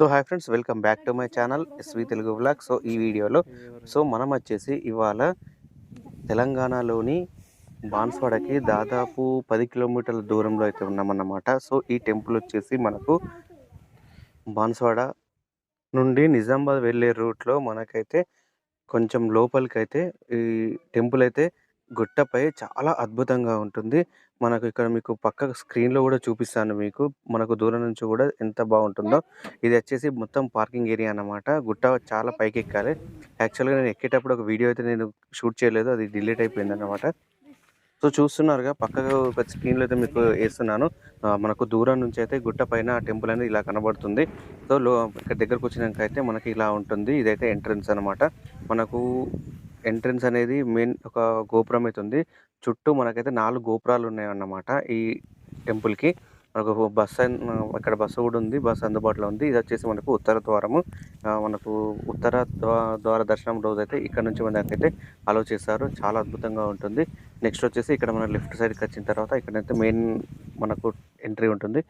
So hi friends welcome back to my channel SV Telugu vlog so ఈ వీడియోలో so మనం వచ్చేసి ఇవాళ తెలంగాణలోని బాన్స్వాడకి దాదాపు పది కిలోమీటర్ల దూరంలో అయితే ఉన్నామన్నమాట. సో ఈ టెంపుల్ వచ్చేసి మనకు బాన్స్వాడ నుండి నిజామాబాద్ వెళ్ళే రూట్లో మనకైతే కొంచెం లోపలికి అయితే ఈ టెంపుల్ అయితే గుట్టపై చాలా అద్భుతంగా ఉంటుంది. మనకు ఇక్కడ మీకు పక్క స్క్రీన్లో కూడా చూపిస్తాను మీకు. మనకు దూరం నుంచి కూడా ఎంత బాగుంటుందో. ఇది వచ్చేసి మొత్తం పార్కింగ్ ఏరియా అన్నమాట. గుట్ట చాలా పైకి ఎక్కాలి యాక్చువల్గా నేను ఎక్కేటప్పుడు ఒక వీడియో అయితే నేను షూట్ చేయలేదు. అది డిలీట్ అయిపోయింది అన్నమాట. సో చూస్తున్నారుగా పక్కగా ఒక స్క్రీన్లో అయితే మీకు వేస్తున్నాను. మనకు దూరం నుంచి అయితే గుట్ట పైన టెంపుల్ అనేది ఇలా కనబడుతుంది. సో లో ఇక్కడ దగ్గరకు వచ్చినాక అయితే మనకి ఇలా ఉంటుంది. ఇదైతే ఎంట్రన్స్ అన్నమాట. మనకు ఎంట్రన్స్ అనేది మెయిన్ ఒక గోపురం అయితే ఉంది చుట్టూ మనకైతే నాలుగు గోపురాలు ఉన్నాయి అన్నమాట ఈ టెంపుల్కి. మనకు బస్ ఇక్కడ బస్సు కూడా ఉంది బస్సు అందుబాటులో ఉంది. ఇది వచ్చేసి మనకు ఉత్తర ద్వారము. మనకు ఉత్తర ద్వార దర్శనం రోజు అయితే ఇక్కడ నుంచి మన అయితే అలో చేస్తారు చాలా అద్భుతంగా ఉంటుంది. నెక్స్ట్ వచ్చేసి ఇక్కడ మన లెఫ్ట్ సైడ్కి వచ్చిన తర్వాత ఇక్కడైతే మెయిన్ మనకు ఎంట్రీ ఉంటుంది.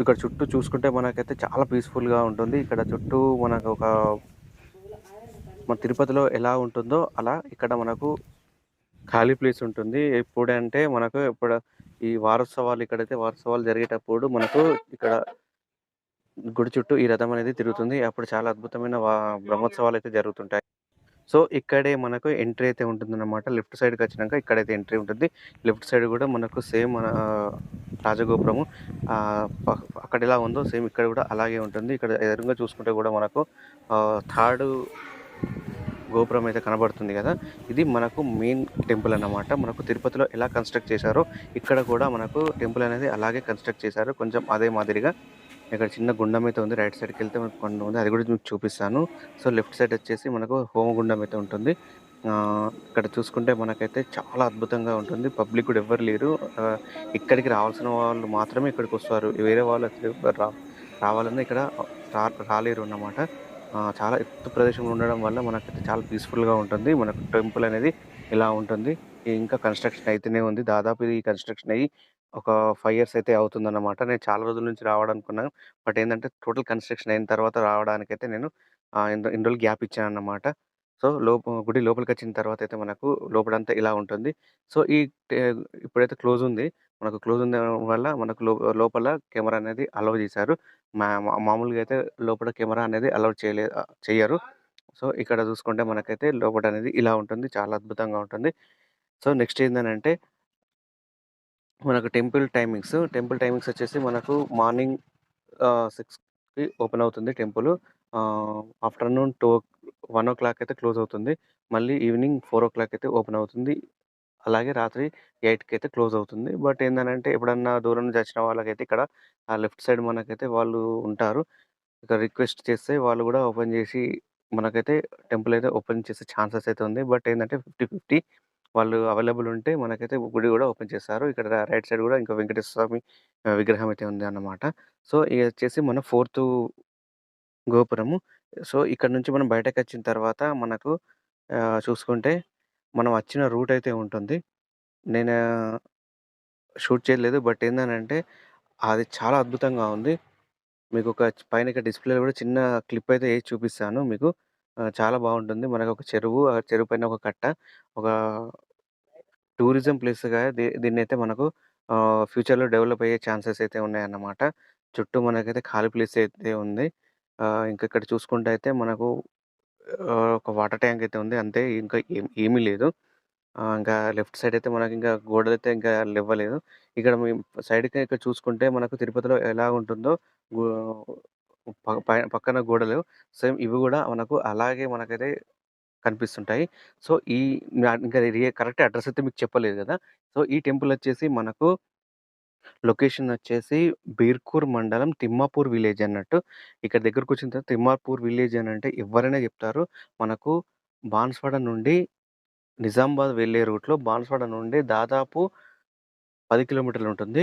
ఇక్కడ చుట్టూ చూసుకుంటే మనకైతే చాలా పీస్ఫుల్గా ఉంటుంది. ఇక్కడ చుట్టూ మనకు ఒక మన తిరుపతిలో ఎలా ఉంటుందో అలా ఇక్కడ మనకు ఖాళీ ప్లేస్ ఉంటుంది. ఎప్పుడంటే మనకు ఇప్పుడు ఈ వారోత్సవాలు ఇక్కడైతే వారోత్సవాలు జరిగేటప్పుడు మనకు ఇక్కడ గుడి చుట్టూ ఈ రథం అనేది తిరుగుతుంది. అప్పుడు చాలా అద్భుతమైన బ్రహ్మోత్సవాలు అయితే జరుగుతుంటాయి. సో ఇక్కడే మనకు ఎంట్రీ అయితే ఉంటుందన్నమాట. లెఫ్ట్ సైడ్కి వచ్చినాక ఇక్కడైతే ఎంట్రీ ఉంటుంది. లెఫ్ట్ సైడ్ కూడా మనకు సేమ్ మన రాజగోపురము అక్కడ ఎలా ఉందో సేమ్ ఇక్కడ కూడా అలాగే ఉంటుంది. ఇక్కడ ఎదురుగా చూసుకుంటే కూడా మనకు థర్డ్ గోపురం అయితే కనబడుతుంది కదా. ఇది మనకు మెయిన్ టెంపుల్ అన్నమాట. మనకు తిరుపతిలో ఎలా కన్స్ట్రక్ట్ చేశారో ఇక్కడ కూడా మనకు టెంపుల్ అనేది అలాగే కన్స్ట్రక్ట్ చేశారు. కొంచెం అదే మాదిరిగా ఇక్కడ చిన్న గుండం అయితే ఉంది. రైట్ సైడ్కి వెళ్తే మనకు కొండ ఉంది. అది కూడా మీకు చూపిస్తాను. సో లెఫ్ట్ సైడ్ వచ్చేసి మనకు హోమగుండం అయితే ఉంటుంది. ఇక్కడ చూసుకుంటే మనకైతే చాలా అద్భుతంగా ఉంటుంది. పబ్లిక్ కూడా ఎవ్వరు లేరు. ఇక్కడికి రావాల్సిన వాళ్ళు మాత్రమే ఇక్కడికి వస్తారు. వేరే వాళ్ళు రా రావాలన్నా ఇక్కడ రా రాలేరు అన్నమాట. చాలా ఎత్తు ప్రదేశంలో ఉండడం వల్ల మనకైతే చాలా పీస్ఫుల్గా ఉంటుంది. మనకు టెంపుల్ అనేది ఇలా ఉంటుంది. ఇంకా కన్స్ట్రక్షన్ అయితేనే ఉంది. దాదాపు ఇది కన్స్ట్రక్షన్ అయ్యి ఒక ఫైవ్ ఇయర్స్ అయితే అవుతుందన్నమాట. నేను చాలా రోజుల నుంచి రావాలనుకున్నాను. బట్ ఏంటంటే టోటల్ కన్స్ట్రక్షన్ అయిన తర్వాత రావడానికైతే నేను ఇన్ని రోజులు గ్యాప్ ఇచ్చాను అన్నమాట సో లోప గుడి లోపలికి వచ్చిన తర్వాత అయితే మనకు లోపలంతా ఇలా ఉంటుంది. సో ఈ ఇప్పుడైతే క్లోజ్ ఉంది. మనకు క్లోజ్ ఉంది వల్ల మనకు లోపల కెమెరా అనేది అలవ్ చేశారు. మా మామూలుగా అయితే లోపల కెమెరా అనేది అలౌ చేయలే చేయరు సో ఇక్కడ చూసుకుంటే మనకైతే లోపల అనేది ఇలా ఉంటుంది. చాలా అద్భుతంగా ఉంటుంది. సో నెక్స్ట్ ఏంటంటే మనకు టెంపుల్ టైమింగ్స్. టెంపుల్ టైమింగ్స్ వచ్చేసి మనకు మార్నింగ్ సిక్స్కి ఓపెన్ అవుతుంది temple. Afternoon two one o'clock అయితే క్లోజ్ అవుతుంది. మళ్ళీ ఈవినింగ్ ఫోర్ ఓ క్లాక్ అయితే ఓపెన్ అవుతుంది. అలాగే రాత్రి ఎయిట్కి అయితే క్లోజ్ అవుతుంది. బట్ ఏంటంటే ఎప్పుడన్నా దూరం నుంచి వచ్చిన వాళ్ళకైతే ఇక్కడ ఆ లెఫ్ట్ సైడ్ మనకైతే వాళ్ళు ఉంటారు. ఇక్కడ రిక్వెస్ట్ చేస్తే వాళ్ళు కూడా ఓపెన్ చేసి మనకైతే టెంపుల్ అయితే ఓపెన్ చేసే ఛాన్సెస్ అయితే ఉంది. బట్ ఏంటంటే ఫిఫ్టీ ఫిఫ్టీ వాళ్ళు అవైలబుల్ ఉంటే మనకైతే గుడి కూడా ఓపెన్ చేస్తారు. ఇక్కడ రైట్ సైడ్ కూడా ఇంకా వెంకటేశ్వర స్వామి విగ్రహం అయితే ఉంది అన్నమాట. సో ఇది వచ్చేసి మన ఫోర్త్ గోపురము. సో ఇక్కడ నుంచి మనం బయటకు వచ్చిన తర్వాత మనకు చూసుకుంటే మనం వచ్చిన రూట్ అయితే ఉంటుంది. నేను షూట్ చేయలేదు. బట్ ఏంటంటే అది చాలా అద్భుతంగా ఉంది. మీకు ఒక పైన ఇక్కడ డిస్ప్లేలో కూడా చిన్న క్లిప్ అయితే వేసి చూపిస్తాను మీకు. చాలా బాగుంటుంది. మనకు ఒక చెరువు ఆ చెరువు పైన ఒక కట్ట ఒక టూరిజం ప్లేస్గా దీ దీన్ని అయితే మనకు ఫ్యూచర్లో డెవలప్ అయ్యే ఛాన్సెస్ అయితే ఉన్నాయన్నమాట. చుట్టూ మనకైతే ఖాళీ ప్లేస్ అయితే ఉంది. ఇంకా ఇక్కడ చూసుకుంటే అయితే మనకు ఒక వాటర్ ట్యాంక్ అయితే ఉంది. అంతే ఇంకా ఏం ఏమీ లేదు. ఇంకా లెఫ్ట్ సైడ్ అయితే మనకి ఇంకా గోడలు అయితే ఇంకా లేవ్వలేదు. ఇక్కడ మేము సైడ్కి ఇక్కడ చూసుకుంటే మనకు తిరుపతిలో ఎలా ఉంటుందో ప- పక్కన గోడలు సేమ్ ఇవి కూడా మనకు అలాగే మనకైతే కనిపిస్తుంటాయి. సో ఈ ఇంకా కరెక్ట్ అడ్రస్ అయితే మీకు చెప్పలేదు కదా! సో ఈ టెంపుల్ వచ్చేసి మనకు లొకేషన్ వచ్చేసి బీర్కూర్ మండలం తిమ్మాపూర్ విలేజ్ అన్నట్టు. ఇక్కడ దగ్గరకు వచ్చిన తర్వాత తిమ్మాపూర్ విలేజ్ అని అంటే ఎవరైనా చెప్తారు. మనకు బాన్స్వాడ నుండి నిజామాబాద్ వెళ్ళే రూట్లో బాన్స్వాడ నుండి దాదాపు పది కిలోమీటర్లు ఉంటుంది.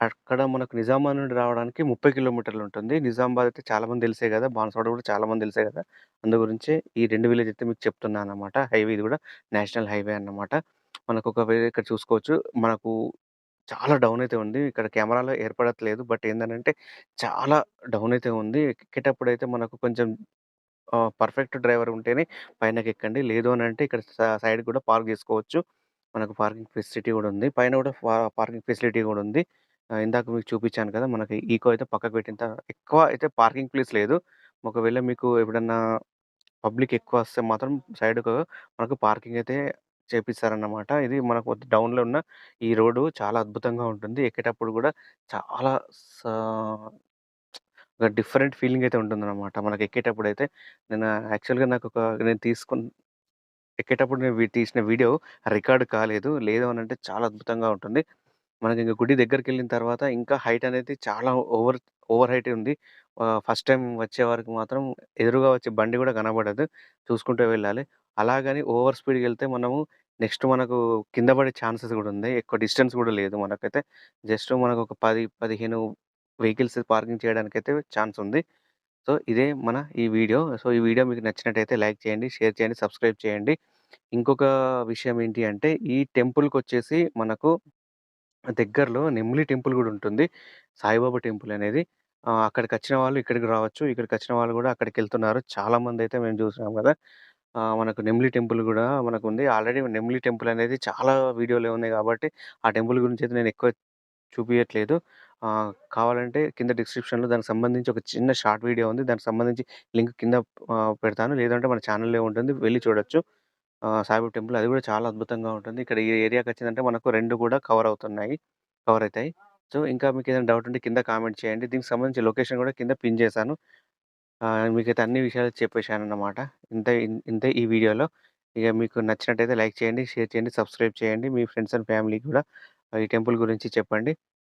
అక్కడ మనకు నిజామాబాద్ నుండి రావడానికి ముప్పై కిలోమీటర్లు ఉంటుంది. నిజామాబాద్ అయితే చాలామంది తెలుసే తెలిసే కదా బాన్స్వాడ కూడా చాలామంది తెలిసే కదా. అందు గురించి ఈ రెండు విలేజ్ అయితే మీకు చెప్తున్నాను అన్నమాట హైవే ఇది కూడా నేషనల్ హైవే అన్నమాట. మనకు ఒక వేరే ఇక్కడ చూసుకోవచ్చు. మనకు చాలా డౌన్ అయితే ఉంది. ఇక్కడ కెమెరాలో ఏర్పడట్లేదు. బట్ ఏందనంటే చాలా డౌన్ అయితే ఉంది. ఎక్కేటప్పుడైతే మనకు కొంచెం ఆహ్, పర్ఫెక్ట్ డ్రైవర్ ఉంటేనే పైనకెక్కండి. లేదు అనంటే ఇక్కడ స కూడా పార్క్ జేసుకోవచ్చు. మనకు పార్కింగ్ ఫెసిలిటీ గూడా ఉంది. పైన గూడా ఫా పార్కింగ్ ఫెసిలిటీ గూడా ఉంది. ఆహ్, ఇందాక మీకు చూపిచ్చాను కదా! మనకి ఈకో అయితే పక్కకు పెట్టింత ఎక్కువ అయితే పార్కింగ్ ప్లేస్ లేదు. ఒకవేళ మీకు ఎప్పుడన్నా పబ్లిక్ ఎక్కువ వస్తే మాత్రం సైడ్‌కు మనకు పార్కింగ్ అయితే చేపిస్తారన్నమాట. ఇది మనకు డౌన్‌లో ఉన్న ఈ రోడ్డు చాలా అద్భుతంగా ఉంటుంది. ఎక్కేటప్పుడు కూడా చాలా సా ఒక డిఫరెంట్ ఫీలింగ్ అయితే ఉంటుందన్నమాట. మనకు ఎక్కేటప్పుడు అయితే నేను యాక్చువల్‌గా నాకు ఒక నేను తీసుకున్న ఎక్కేటప్పుడు నేను తీసిన వీడియో రికార్డ్ కాలేదు. లేదు అని అంటే చాలా అద్భుతంగా ఉంటుంది. మనకి ఇంకా గుడి దగ్గరికి వెళ్ళిన తర్వాత ఇంకా హైట్ అనేది చాలా ఓవర్ ఓవర్ హైట్ ఉంది. ఫస్ట్ టైం వచ్చే వారికి మాత్రం ఎదురుగా వచ్చే బండి కూడా కనబడదు చూసుకుంటూ వెళ్ళాలి. అలాగని ఓవర్ స్పీడ్కి వెళ్తే మనము నెక్స్ట్ మనకు కింద పడే ఛాన్సెస్ కూడా ఉంది. ఎక్కువ డిస్టెన్స్ కూడా లేదు మనకైతే. జస్ట్ మనకు ఒక పది పదిహేను వెహికల్స్ పార్కింగ్ చేయడానికైతే ఛాన్స్ ఉంది. సో, ఇదే మన ఈ వీడియో. సో, ఈ వీడియో మీకు నచ్చినట్టయితే లైక్ చేయండి, షేర్ చేయండి, సబ్స్క్రైబ్ చేయండి. ఇంకొక విషయం ఏంటి అంటే ఈ టెంపుల్కి వచ్చేసి మనకు దగ్గరలో నెమ్లి టెంపుల్ కూడా ఉంటుంది. సాయిబాబా టెంపుల్ అనేది. అక్కడికి వచ్చిన వాళ్ళు ఇక్కడికి రావచ్చు. ఇక్కడికి వచ్చిన వాళ్ళు కూడా అక్కడికి వెళ్తున్నారు చాలామంది అయితే మేము చూసినాం కదా మనకు నెమ్లి టెంపుల్ గూడా మనకుంది. ఆల్రెడీ నెమ్లి టెంపుల్ అనేది చాలా వీడియోలే ఉన్నాయి గాబట్టి, ఆ టెంపుల్ గురించయితే నేను ఎక్కువ చూపియట్లేదు. ఆహ్, కావాలంటే కింద డిస్క్రిప్షన్‌లో దానికి సంబంధించి ఒక చిన్న షార్ట్ వీడియో ఉంది. దానికి సంబంధించి లింక్ కింద ఆహ్, పెడతాను. లేదంటే మన ఛానల్లో ఉంటుంది. వెళ్ళి చూడొచ్చు. ఆహ్, సాయిబాబా టెంపుల్ అది గూడా చాలా అద్భుతంగా ఉంటుంది. ఇక్కడ ఈ ఏరియాకొచ్చిందంటే మనకు 2 కూడా కవర్ అవుతున్నాయి. కవర్ అయితాయి. సో, ఇంకా మీకేదైనా డౌట్ ఉంటే కింద కామెంట్ చేయండి. దీనికి సంబంధించి లొకేషన్ గూడా కింద పిన్ చేశాను. ఆహ్, మీకైతే అన్ని విషయాలు చెప్పేశానన్నమాట. ఇంత ఇంత ఈ వీడియోలో. ఇక మీకు నచ్చినట్టయితే లైక్ చేయండి, షేర్ చేయండి, సబ్స్క్రైబ్ చేయండి. మీ ఫ్రెండ్స్ అండ్ ఫ్యామిలీకి కూడా ఈ టెంపుల్ గురించి చెప్పండి.